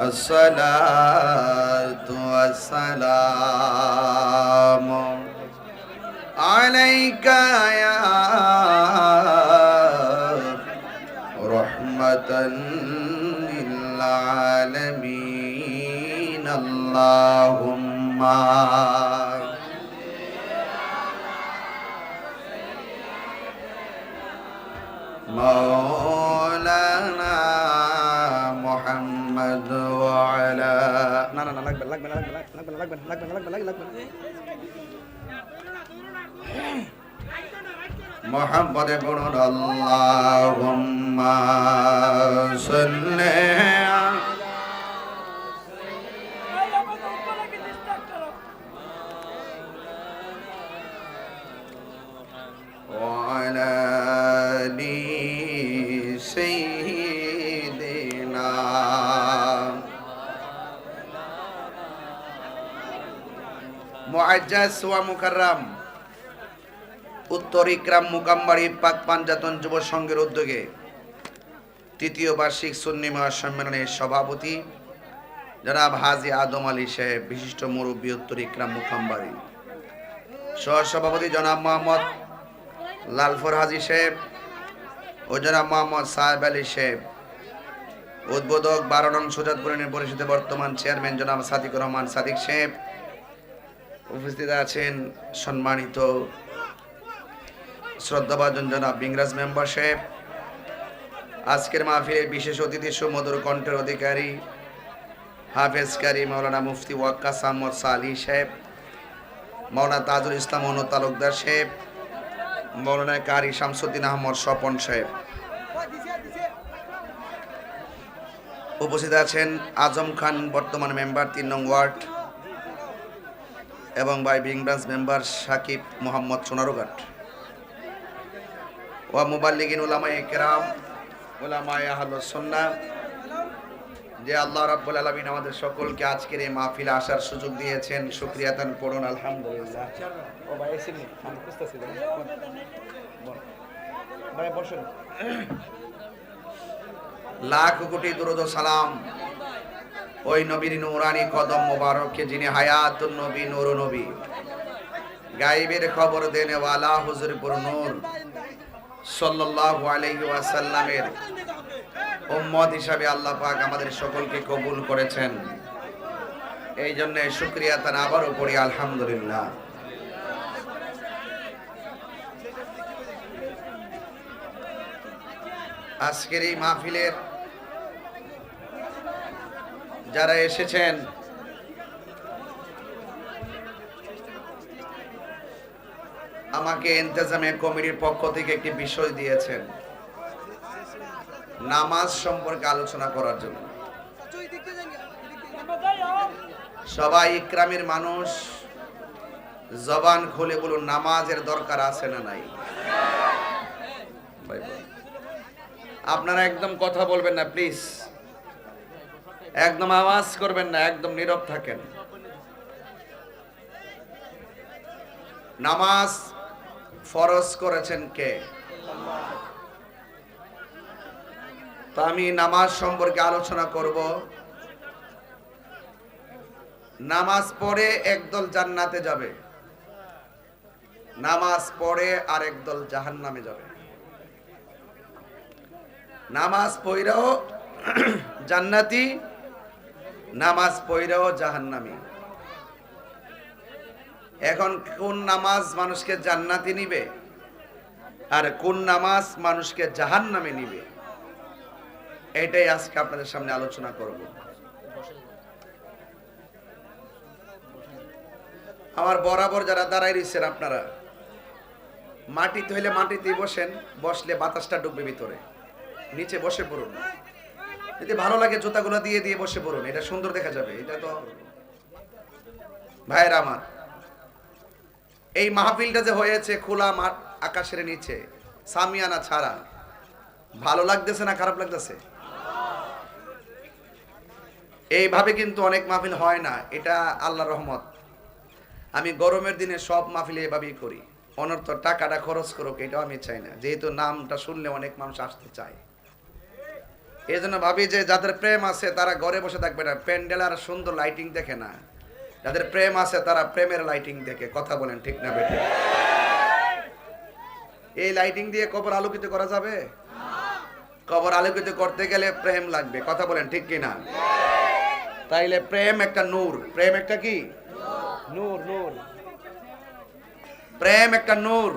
الصلاة والسلام عليك يا رحمة للعالمين. اللهم مولانا وعلى না না না লাগবে লাগবে না লাগবে লাগবে না লাগবে না লাগবে না লাগবে না লাগবে না محمد بن اللهم صل মুআজ্জাজ ওয়া মুকাররাম। উত্তর ইকরাম মুকাম্বাড়ি পাক পাঞ্জাতন যুব সংঘের উদ্যোগে তৃতীয় বার্ষিক সুন্নি মহাসম্মেলনের সভাপতি জনাব হাজি আদম আলী সাহেব, বিশিষ্ট মুরব্বী উত্তর ইকরাম মুকাম্বাড়ি সহসভাপতি জনাব মোহাম্মদ লালফর হাজি সাহেব ও জনাব মোহাম্মদ সাহেব আলী সাহেব। উদ্বোধক বারো নং সুজাতপুর পরিষদের বর্তমান চেয়ারম্যান জনাব সাদিকুর রহমান সাদিক সাহেব। উপস্থিত আছেন সম্মানিত শ্রদ্ধাভাজন জনাব বিংরাজ মেম্বার সাহেব, আজকের মাহফিলের বিশেষ অতিথি সুমধুর কণ্ঠের অধিকারী হাফেজ কারি মৌলানা মুফতি ওয়াক্কাস আহমদ সালি সাহেব মৌলানা তাজুল ইসলাম অনু তালুকদার সাহেব মৌলানা কারি শামসুদ্দিন আহমদ স্বপন সাহেব। উপস্থিত আছেন আজম খান বর্তমান মেম্বার, তিন নং ওয়ার্ড। এবং বাই বিং ব্রাঞ্চ মেম্বার সাকিব মোহাম্মদ সোনারুঘাট ওয়া মুবাল্লিগিন উলামায়ে কেরাম উলামায়ে আহলুস সুন্নাহ যে আল্লাহ রাব্বুল আলামিন আমাদের সকলকে আজকের এই মাহফিলে আসার সুযোগ দিয়েছেন। শুকরিয়া তান পড়ুন আলহামদুলিল্লাহ। লাখ কোটি দুরুদ সালাম। ওই নবীর নুরানি কদম মোবারককে যিনি হায়াতুন নবী, নূর নবী। গাইবের খবর দেনে ওয়ালা হুজুরপুর নূর সাল্লাল্লাহু আলাইহি ওয়াসাল্লামের উম্মত হিসাবে আল্লাহ পাক আমাদের সকলকে কবুল করেছেন। এই জন্য শুক্রিয়া তার আবারও পড়ি, আলহামদুলিল্লাহ। আজকের এই মাহফিলের যারা এসেছেন, আমাকে ইন্তজামিয়া কমিটির পক্ষ থেকে একটি বিষয় দিয়েছেন, নামাজ সম্পর্কে আলোচনা করার জন্য। সবাই ইকরামের মানুষ, জবান খুলে বলুন, নামাজের দরকার আছে না নাই? আপনারা একদম কথা বলবেন না, প্লিজ। একদম আওয়াজ করবেন না, একদম নীরব থাকেন। নামাজ ফরজ করেছেন কে? তো আমি নামাজ সম্পর্কে আলোচনা করব। নামাজ পড়ে একদল জান্নাতে যাবে। নামাজ পড়ে আর একদল জাহান্নামে যাবে। নামাজ পড়াও জান্নাতি নামাজ পড়াও জাহান্নামি। এখন কোন নামাজ মানুষকে জান্নাতি নিবে? আর কোন নামাজ মানুষকে জাহান্নামে নিবে? এটাই আজকে আপনাদের সামনে আলোচনা করব। আমার বরাবর যারা দাঁড়াই রয়েছেন আপনারা, মাটিতে হইলে মাটিতেই বসেন, বসলে বাতাসটা ডুববে ভিতরে। নিচে বসে পড়ুন। যদি ভালো লাগে, জুতাগুলো দিয়ে দিয়ে বসে পড়ুন। এটা সুন্দর দেখা যাবে। এটা তো ভাইয়ের আমার। এই মাহফিলটা যে হয়েছে খোলা আকাশের নিচে, সামিয়ানা ছাড়া, ভালো লাগতেছে না খারাপ লাগতেছে? এইভাবে কিন্তু অনেক মাহফিল হয় না। এটা আল্লাহ রহমত। আমি গরমের দিনে সব মাহফিলে এভাবেই করি। অনর্থ টাকাটা খরচ করুক, এটাও আমি চাই না। যেহেতু নামটা শুনলে অনেক মানুষ আসতে চায়। এই জন্য ভাবি যে যাদের প্রেম আছে, তারা ঘরে বসে থাকবে না। প্যান্ডেল আর সুন্দর লাইটিং দেখে না। যাদের প্রেম আছে, তারা প্রেমের লাইটিং দেখে। কথা বলেন, ঠিক না বেটে এই লাইটিং দিয়ে কবর আলোকিত করা যাবে? কবর আলোকিত করতে গেলে প্রেম লাগবে। কথা বলেন, ঠিক কি না তাইলে প্রেম একটা নূর। প্রেম একটা কি? নূর নূর। প্রেম একটা নূর।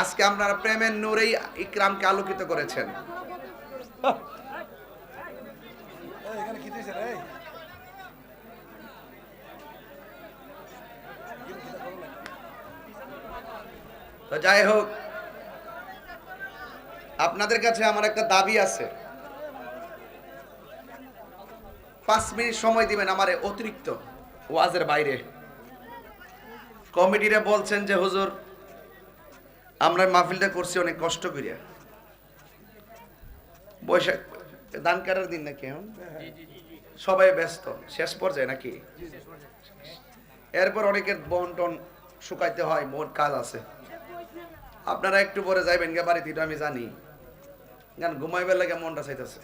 আজকে আপনারা প্রেমের নূরেই ইকরামকে আলোকিত করেছেন। তো যাই হোক, আপনাদের কাছে আমার একটা দাবি আছে। পাঁচ মিনিট সময় দিবেন আমারে অতিরিক্ত ওয়াজের বাইরে। কমিটিরা বলছেন যে, হুজুর, আমরা মাহফিলটা করছি, অনেক কষ্ট করিয়া। বৈশাখ দান কাটার দিন নাকি এখন সবাই ব্যস্ত, শেষ পর্যায়ে নাকি? এরপর অনেকের বন টন শুকাইতে হয়, মোট কাজ আছে। আপনারা একটু পরে যাইবেন গে বাড়িতে আমি জানি। গান ঘুমাইবার লাগে মনটা চাইতেছে।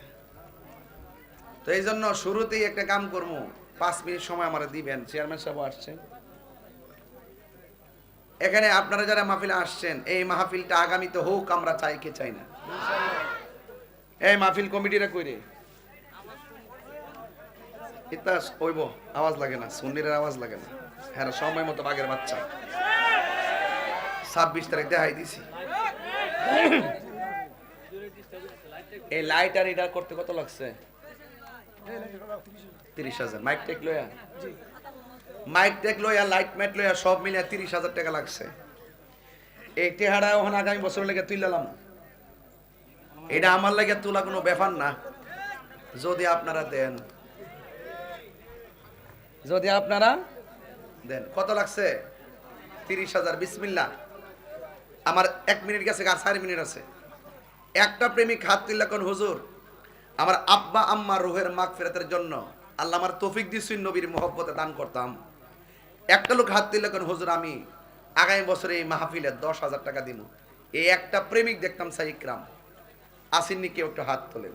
তো এই জন্য শুরুতেই একটা কাম করব, পাঁচ মিনিট সময় আমার দিবেন, চেয়ারম্যান সাহেব আসছেন। এখানে আপনারা যারা মাহফিলে আসছেন, এই মাহফিলটা আগামীতে হোক, আমরা চাই কে চাই না। এই মাহফিল কমিটিরা কইরে। ইতাস ওইব, আওয়াজ লাগে না, সুন্নিরের আওয়াজ লাগে না। হ্যাঁ সময় মতো বাঘের বাচ্চা। ছাব্বিশ তারিখ দেখাই দিছি। এই লাইট আর এটা করতে কত লাগছে? তিরিশ হাজার। মাইক টেক লয়া মাইক টেক লয়া লাইট ম্যাট লয়া সব মিলে তিরিশ হাজার টাকা লাগছে। এই টেহারা ওখানে আগামী বছর লেগে তুইলাম এটা আমার লাগে তোলা কোনো ব্যাপার না। যদি আপনারা দেন। যদি আপনারা দেন। কত লাগছে? তিরিশ হাজার। বিসমিল্লা আমার এক মিনিট গেছে আর চার মিনিট আছে। একটা প্রেমিক হাত তুললা কোন হুজুর? আমার আব্বা আম্মা রুহের মাগ ফেরাতের জন্য আল্লাহ আমার তৌফিক দিচ্ছি নবীর মোহব্বতে দান করতাম। একটা লোক হাত তুললে কোন হুজুর আমি আগামী বছরে এই মাহফিলে দশ হাজার টাকা দিব এই একটা প্রেমিক দেখতাম সাইকরাম আসেননি কেউ একটা হাত তোলেন।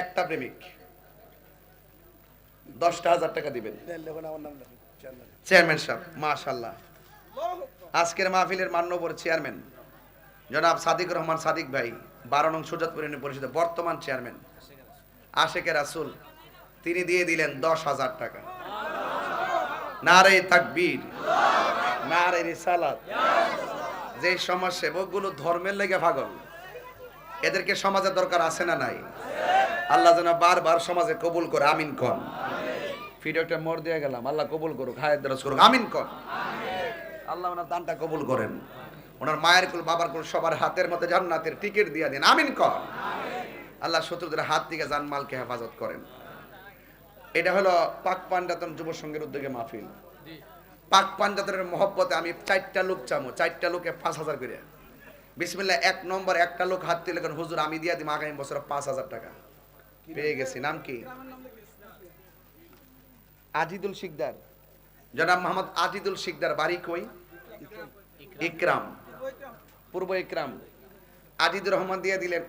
একটা প্রেমিক। দশটা হাজার টাকা দিবেন। চেয়ারম্যান সাহেব মাশাল্লাহ আজকের মাহফিলের মান্যবর চেয়ারম্যান, জনাব সাদিক রহমান সাদিক ভাই, বারো নং সুজাতপুর ইউনিয়ন পরিষদের বর্তমান চেয়ারম্যান আশেকের রাসুল, তিনি দিয়ে দিলেন দশ হাজার টাকা। নারে তাকবীর, নারে রিসালাত। যে সমাজ সেবকগুলো ধর্মের লেগে পাগল এদেরকে সমাজে দরকার আছে না নাই? আল্লাহ যেন বারবার সমাজে কবুল করে আমিন কন। ভিডিওটা মোর দিয়ে গেলাম আল্লাহ কবুল করুক হায়াত দরজ করুক আমিন কন। আল্লাহ ওনার দানটা কবুল করেন। ওনার মায়ের কুল বাবার কুল সবার হাতের মধ্যে জান্নাতের টিকিট দিয়ে দেন আমিন কর আল্লাহ শত্রুদের হাত থেকে জানমালকে হেফাজত করেন। এটা হলো পাক পাঞ্জাতন যুব সংঘের উদ্যোগে মাহফিল। পাক পাঞ্জাতনের মহব্বতে আমি চারটা লোক চামো চারটা লোকে পাঁচ হাজার করে। বিসমিল্লাহ এক নম্বর একটা লোক হাত তুলে হুজুর আমি দিয়া দিম আগামী বছর পাঁচ হাজার টাকা। পেয়ে গেছি নাম কি? আজিদুল শিকদার। জনাব মোহাম্মদ আজিদুল শিকদার বাড়ি কই? ইকরাম। পূর্ব ইকরাম। আজিদুর রহমান দিয়ে দিলেন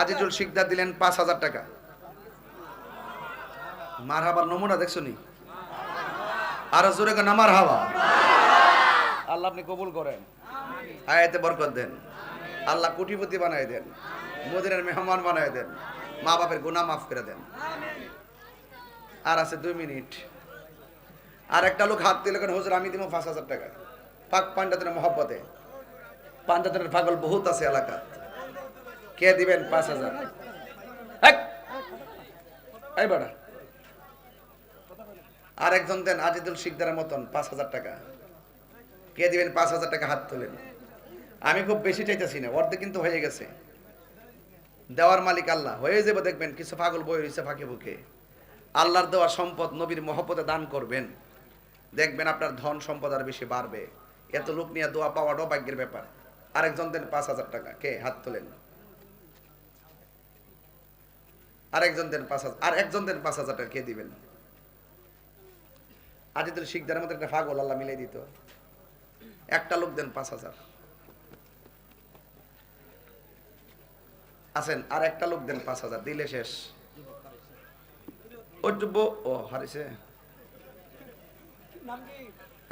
আজিজুল শিকদার। দিলেন পাঁচ হাজার টাকা। মার হাবার নমুনা দেখছ নি? আরও জোরে নামার হাওয়া আল্লাহ আপনি কবুল করেন। আয়াতে বরকত দেন। আল্লাহ কোটিপতি বানায় দেন। মদিনের মেহমান বানায় দেন। মা বাপের গুনাহ মাফ করে দেন। আর আছে দুই মিনিট। আর একটা লোক হাত দিলে কেন হুজুর আমি দিব পাঁচ হাজার টাকা। পাক পাঞ্জাতের মহব্বতে। পাঞ্জাতের পাগল বহুত আছে এলাকা কে দিবেন পাঁচ হাজার? হেক! এই বাড়া আর একজন দেন আজিদুল শিকদারের মতন পাঁচ হাজার টাকা। কে দিবেন? পাঁচ হাজার টাকা হাত তোলেন। আমি খুব বেশি চাইতেছি না, অর্ধেক কিন্তু হয়ে গেছে। দেওয়ার মালিক আল্লাহ, হয়ে যাবে দেখবেন, কিছু পাগল বই রয়েছে ফাঁকে বুকে। আল্লাহর দেওয়া সম্পদ নবীর মহব্বতে দান করবেন। দেখবেন আপনার ধন সম্পদ আর বেশি বাড়বে। এত লোক নিয়ে দোয়া পাওয়াটাও ভাগ্যের ব্যাপার। আরেকজন দেন পাঁচ হাজার টাকা, কে? হাত তোলেন। আরেকজন দেন পাঁচ হাজার, আর একজন দেন পাঁচ হাজার টাকা, কে দিবেন? আজিদুল শিকদারের মধ্যে একটা ফাগল আল্লাহ মিলাই দিত। একটা লোক দেন পাঁচ হাজার। আছেন আর একটা লোক দেন পাঁচ হাজার দিলে শেষ। ও হারিছে।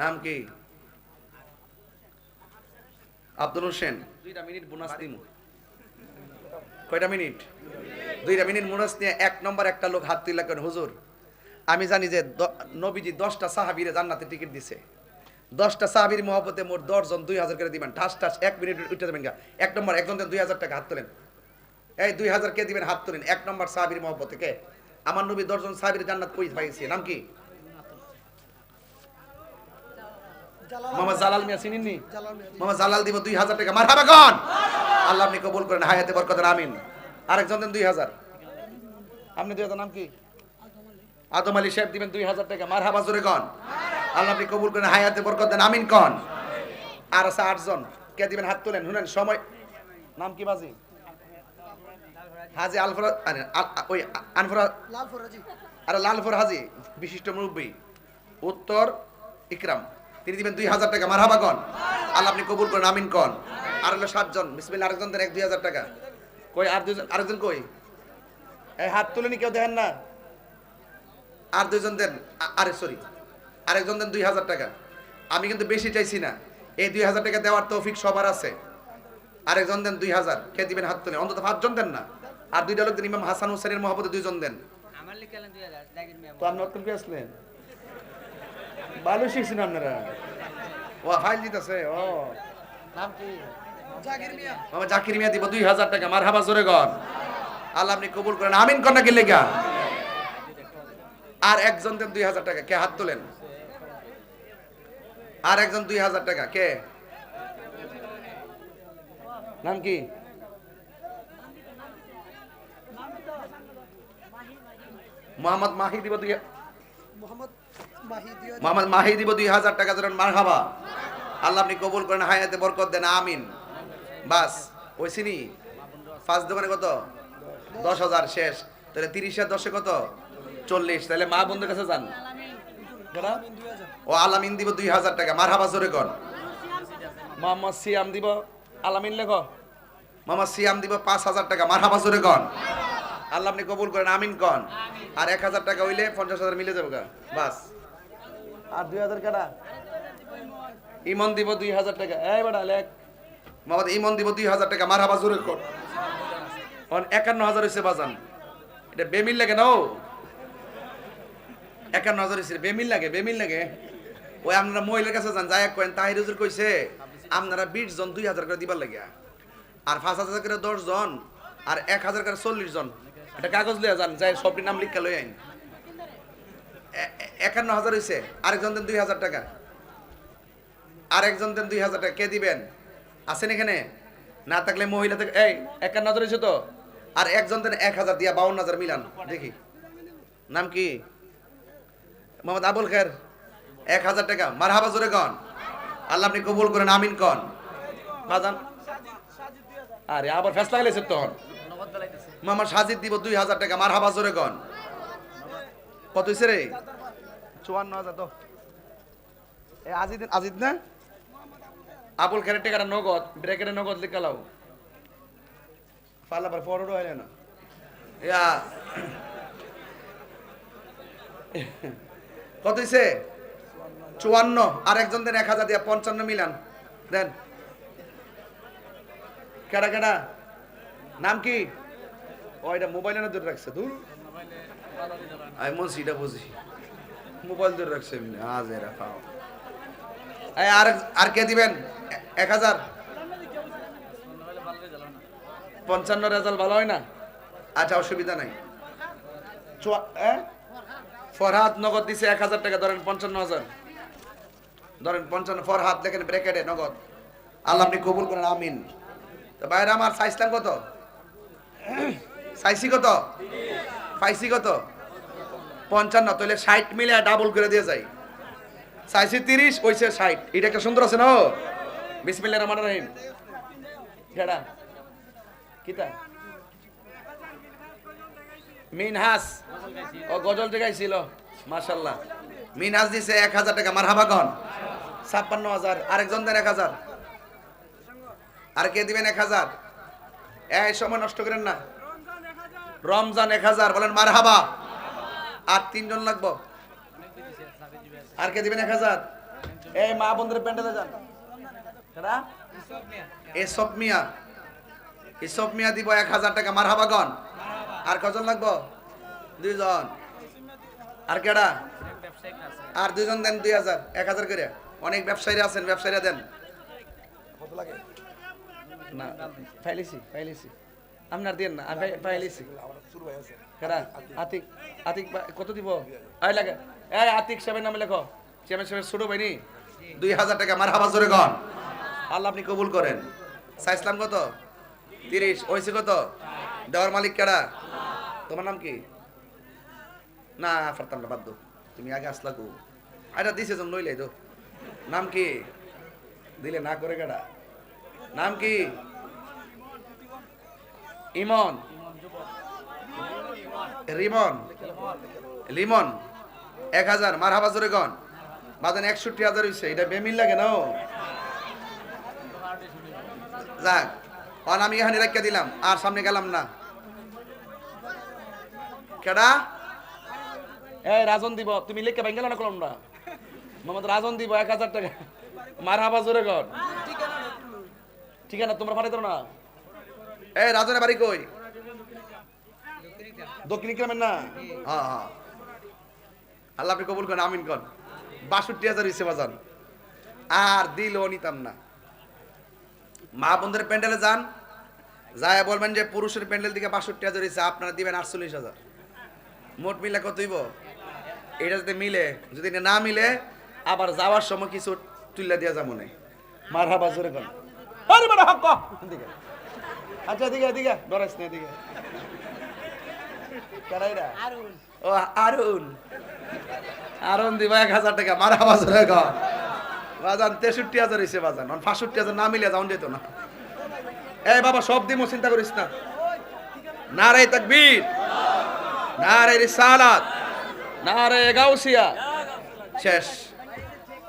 নাম কি? আব্দুল হোসেন। দুইটা মিনিট বোনাস দিন কয়টা মিনিট? দুইটা মিনিট বোনাস নিয়ে এক নম্বর একটা লোক হাত তুলে হুজুর আমি জানি যে নবীজি দশটা সাহাবিরে জান্নাতে টিকিট দিছে। দশটা সাহাবির মহব্বতে মোট দশজন দুই হাজার করে দিবেন। ঠাস ঠাস এক মিনিট উঠে যাবেন গা। এক নম্বর একজন দেন দুই হাজার টাকা হাত তোলেন। এই দুই হাজার কে দিবেন হাত তোলেন। এক নম্বর সাহাবির মহব্বতে কে? আমার নবী দশজন সাহাবির জান্নাত কই পাইছে? নাম কি? মামা জালাল মিয়া চিনিনি মামা জালাল দিব দুই হাজার টাকা। মার হাবা কন! আল্লাহ আপনি কবুল করেন হায়াতে বরকতের আমিন। আরেকজন দেন দুই হাজার। আপনি দুই হাজার নাম কি? আদম আলী সাহেব দিবেন দুই হাজার টাকা। মার হাবা জোরে কন। আল্লাহ আপনি কবুল করেন হায়াতে বরকত দেন আমিন কন। আর আছে আটজন। কে দিবেন হাত তোলেন? শুনেন সময়। নাম কি বাজি? হাজি আলফরা আরে, ওই আনফরা লালফর হাজি। বিশিষ্ট মুরব্বী। উত্তর ইকরাম। তিনি দিবেন দুই হাজার টাকা। মারহাবা কন। আল্লাহ আপনি কবুল করেন আমিন কন। আর হলো সাতজন। বিসমিল্লা আরেকজন দেন এক দুই হাজার টাকা। কই আর দুজন আরেকজন কই? এই হাত তুলেনি কেউ দেখেন না? আর দুজন দেন আরে সরি আরেকজন দেন দুই হাজার টাকা। আমি কিন্তু বেশি চাইছি না। এই দুই হাজার টাকা দেওয়ার তৌফিক সবার আছে। আরেকজন দেন দুই হাজার কে দিবেন হাত তুলে? অন্তত পাঁচজন দেন না। আর দুইটা লোক দেন ইমাম হাসান হুসেনের মহাপতে দুইজন দেন। তো আপনি অত্যন্ত আসলেন ভালো শিখছেন আপনারা। ও ফাইল দিতেছে ও। নাম কি? জাকির মিয়া। মামা জাকির মিয়া দিব দুই হাজার টাকা। মার হাবা জোরে গন আল্লাহ আপনি কবুল করেন। আমিন কন্যা কে লেগা? আর একজন দেন দুই হাজার টাকা। কে হাত তোলেন? আর একজন দুই হাজার টাকা কে? নাম কি? মোহাম্মদ মাহি দিব দুই মোহাম্মদ মাহি দিয়া মোহাম্মদ মাহি দিব দুই হাজার টাকা ধরেন মার খাবা আল্লাহ আপনি কবুল করেন হায়াতে বরকত দেন আমিন। বাস ওই চিনি পাঁচ দোকানে কত? দশ হাজার শেষ। তাহলে তিরিশের দশে কত? চল্লিশ। তাহলে মা বন্ধুর কাছে যান? ও আলামিন দিব দুই হাজার টাকা। মার হাবা জোরে কর। মোহাম্মদ সিয়াম দিব আলামিন লেখ। মোহাম্মদ সিয়াম দিব পাঁচ হাজার টাকা। মার হাবা জোরে কন আল্লাহ আপনি কবুল করেন আমিন কন। আর এক হাজার টাকা হইলে পঞ্চাশ হাজার মিলে যাবে বাস। আর দুই হাজার কাটা ইমন দিব দুই হাজার টাকা। এই বেটা লেখ। মোহাম্মদ ইমন দিব দুই হাজার টাকা। মার হাবা জোরে কর। একান্ন হাজার হয়েছে বাজান। এটা বেমিল লাগে না ও? একান্ন হাজার হয়েছে বেমিল লাগে বেমিল লাগে। ওই আপনারা মহিলার কাছে যান যাই কেন তাহির হুজুর কইছে, আপনারা বিশ জন, দুই হাজার করে দিবার লাগে আর পাঁচ হাজার করে দশ জন, আর এক হাজার করে চল্লিশ জন। একটা কাগজ লইয়া যান যাই সবটির নাম লিখা লই আইন। একান্ন হাজার হয়েছে আরেকজন দেন দুই হাজার টাকা। আরেকজন দেন দুই হাজার টাকা, কে দিবেন? আছেন এখানে? না থাকলে মহিলা থেকে, এই, একান্ন হাজার হয়েছে তো? আর একজন দেন এক হাজার দিয়া বাউন্ন হাজার মিলান। দেখি। নাম কি? মোহাম্মদ আবুল খের এক হাজার টাকা। মার হাবা জোরে কন। আল্লাহ আপনি কবুল করেন আমিন কন। বাজান আরে আবার ফেসলা গেলেছে তখন। মামা সাজিদ দিব দুই হাজার টাকা মার হাবা জোরে কন। কত হয়েছে রে? চুয়ান্ন হাজার তো এ আজিদ আজিদ না? আবুল খেরের টেকাটা নগদ ব্রেকের নগদ লিখালাও পাল্লা পর ফরওয়ার্ড হয় না। ইয়া। কত হয়েছে চুয়ান্ন আর একজন দেন এক হাজার দিয়া পঞ্চান্ন মিলান। দেন। কেডা কেডা? নাম কি? ও, এটা মোবাইলে না দূরে রাখছে, দূর। আমি মন সিটা বুঝি। মোবাইল দূরে রাখছে আজ এরা পাও। আর আর কে দিবেন? এক হাজার? পঞ্চান্ন রেজাল্ট ভালো হয় না? আচ্ছা অসুবিধা নাই? ফরহাদ নগদ দিছে এক হাজার টাকা, ধরেন পঞ্চান্ন হাজার। ধরেন পঞ্চান্ন, ফরহাদ, দেখেন ব্রেকেটে নগদ। আল্লাহ আপনি কবুল করেন, আমিন। তো বাইরে আমার সাইজলাম কত? সাইসি কত? পাইসি কত? পঞ্চান্ন, তাহলে ষাট মিলে ডাবল করে দিয়ে যাই। সাইসি তিরিশ ওইসে ষাট। এটা একটা সুন্দর আছে না, ও? বিসমিল্লাহ রহমান রহিম। কেডা কিতা? মিনহাস। ও গজল জায়গায় মাশাল্লাহ মিনহাস দিছে এক হাজার টাকা মার হাবাগন ছাপ্পান্ন হাজার, আরেকজন দেন এক হাজার। আর কে দিবেন এক হাজার? এই, সময় নষ্ট করেন না। রমজান এক হাজার, বলেন মার হাবা আর তিনজন লাগবো। আর কে দিবেন এক হাজার? এই, মা বন্ধুর প্যান্ডেলে যান? এসব মিয়া। এসব মিয়া দিব এক হাজার টাকা মার হাবাগন আর কজন লাগবো? দুইজন। আর কেডা? আর দুইজন দেন দুই হাজার, এক হাজার করে। অনেক ব্যবসায়ীরা আছেন ব্যবসায়ীরা দেন। না ফাইলিছি ফাইলিছি আপনার দেন না আমি আতিক আতিক। কত দিব? আই লাগে। এই আতিক সাহেবের নামে লেখো। চেয়ারম্যান সাহেবের ছোট ভাইনি। দুই হাজার টাকা মার হাবা জোরে গন আল্লাহ আপনি কবুল করেন। সাইসলাম কত? তিরিশ। ওইসি কত? দেওয়ার মালিক কেডা তোমার নাম কি? না পারতাম না বাদ। তুমি আগে আসলা কো। আরে দিছে জন লইলাই তো। নাম কি? দিলে না করে কেডা? নাম কি? ইমন। রিমন। লিমন। এক হাজার। মার হাবা জোরে গন বাদান একষট্টি হাজার হইছে। এটা বেমিল লাগে না যাক। অন, আমি এখানে রাখিয়া দিলাম। আর সামনে গেলাম না। কেডা? এই, রাজন দিব। তুমি লিখে ভেঙ্গেল না করলাম না মোহাম্মদ রাজন দিব এক হাজার টাকা। মার হাবা জোরে কর। ঠিক তোমরা না। এই রাজনের বাড়ি কই? দক্ষিণ গ্রামের না? হ্যাঁ হ্যাঁ আল্লাহ আপনি কবুল করেন আমিন কন বাষট্টি হাজার বাজান। আর দিলও নিতাম না। মা বন্ধুর প্যান্ডেলে যান। যায় বলবেন যে পুরুষের প্যান্ডেল দিকে বাষট্টি হাজার হয়েছে আপনারা দিবেন আটচল্লিশ হাজার। মোট মিলে কত হইব? এটা যদি মিলে যদি না মিলে আবার যাওয়ার সময় কিছু তুলে দিয়া যাব না মার হাবা জোরে কন আরে বড় হক দিকে আচ্ছা দিকে দিকে ডরাইস না দিকে কারাইরা? ও আরুন আরুন দিবা এক হাজার টাকা। মার হাবা জোরে কন বাজান তেষট্টি হাজার হয়েছে বাজান। পাঁষট্টি হাজার না মিলে যাওন যেত না। এই বাবা সব দিমো চিন্তা করিস না। নারে তাকবীর। নারে রিসালাত। নারে গাউসিয়া। শেষ।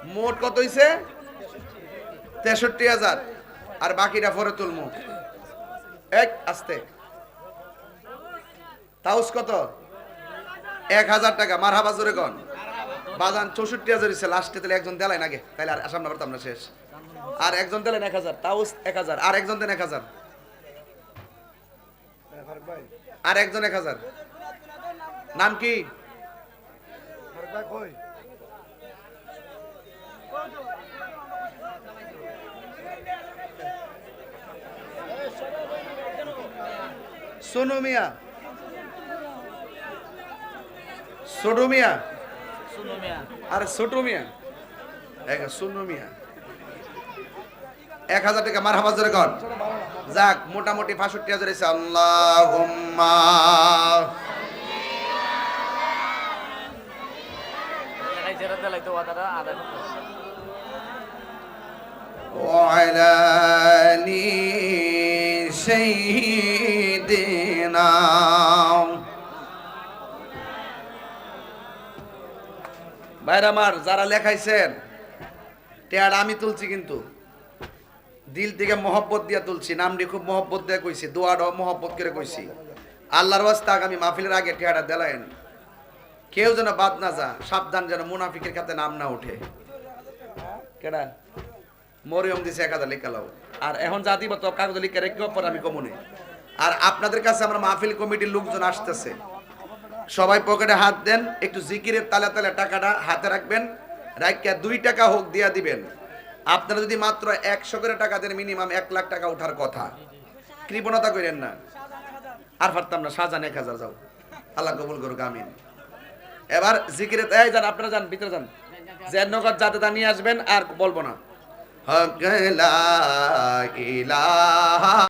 মোট কত হইছে? তেষট্টি হাজার। আর বাকিটা পরে তুলমু। এক, আস্তে। তাউস কত? এক হাজার টাকা। মার হাবা জোরে কন। বাজান চৌষট্টি হাজার হইছে। লাস্টে তাহলে একজন দেলাইন আগে তাহলে আর আসাম না পারতাম না শেষ। আর একজন দিলেন এক হাজার। তাউস এক হাজার। আর একজন দেন এক হাজার। আর একজন এক হাজার। নাম কি? সোনু মিয়া ছোটু মিয়া আর ছোটু মিয়া এক সোনু মিয়া এক হাজার টাকা মার হাবাজ কর যাক মোটামুটি পাঁষট্টি হাজার এসে আল্লাহ وعلى آل سيدنا ভাইরা আমার, যারা লেখাইছেন, টেয়ার আমি তুলছি কিন্তু। দিল থেকে মহব্বত দিয়া তুলছি নামটি খুব মহব্বত দিয়ে কইছি দোয়াটাও মহব্বত করে কইছি। আল্লাহর ওয়াস্তে আগামী মাহফিলের আগে টেয়াটা দেলায়েন। কেউ যেন বাদ না যা সাবধান যেন মুনাফিকের খাতে নাম না উঠে কেডা? মরিয়ম দিছে এক হাজার লেখালাও আর এখন যা তো কাগজ লিখে রেখে পর আমি কমনে। আর আপনাদের কাছে আমার মাহফিল কমিটির লোকজন আসতেছে। সবাই পকেটে হাত দেন, একটু জিকিরের তালে তালে টাকাটা হাতে রাখবেন রাখিয়া দুই টাকা হোক দিয়া দিবেন। আপনারা যদি মাত্র একশো করে টাকা দেন, মিনিমাম এক লাখ টাকা ওঠার কথা। কৃপণতা করেন না। আর পারতাম না, সাজান এক হাজার যাও। আল্লাহ কবুল করুক, আমিন। এবার জিকিরে, এই যান, আপনারা যান, ভিতরে যান। জেন নগদ যাতে নিয়ে আসবেন, আর বলব না। হক লা ইলাহা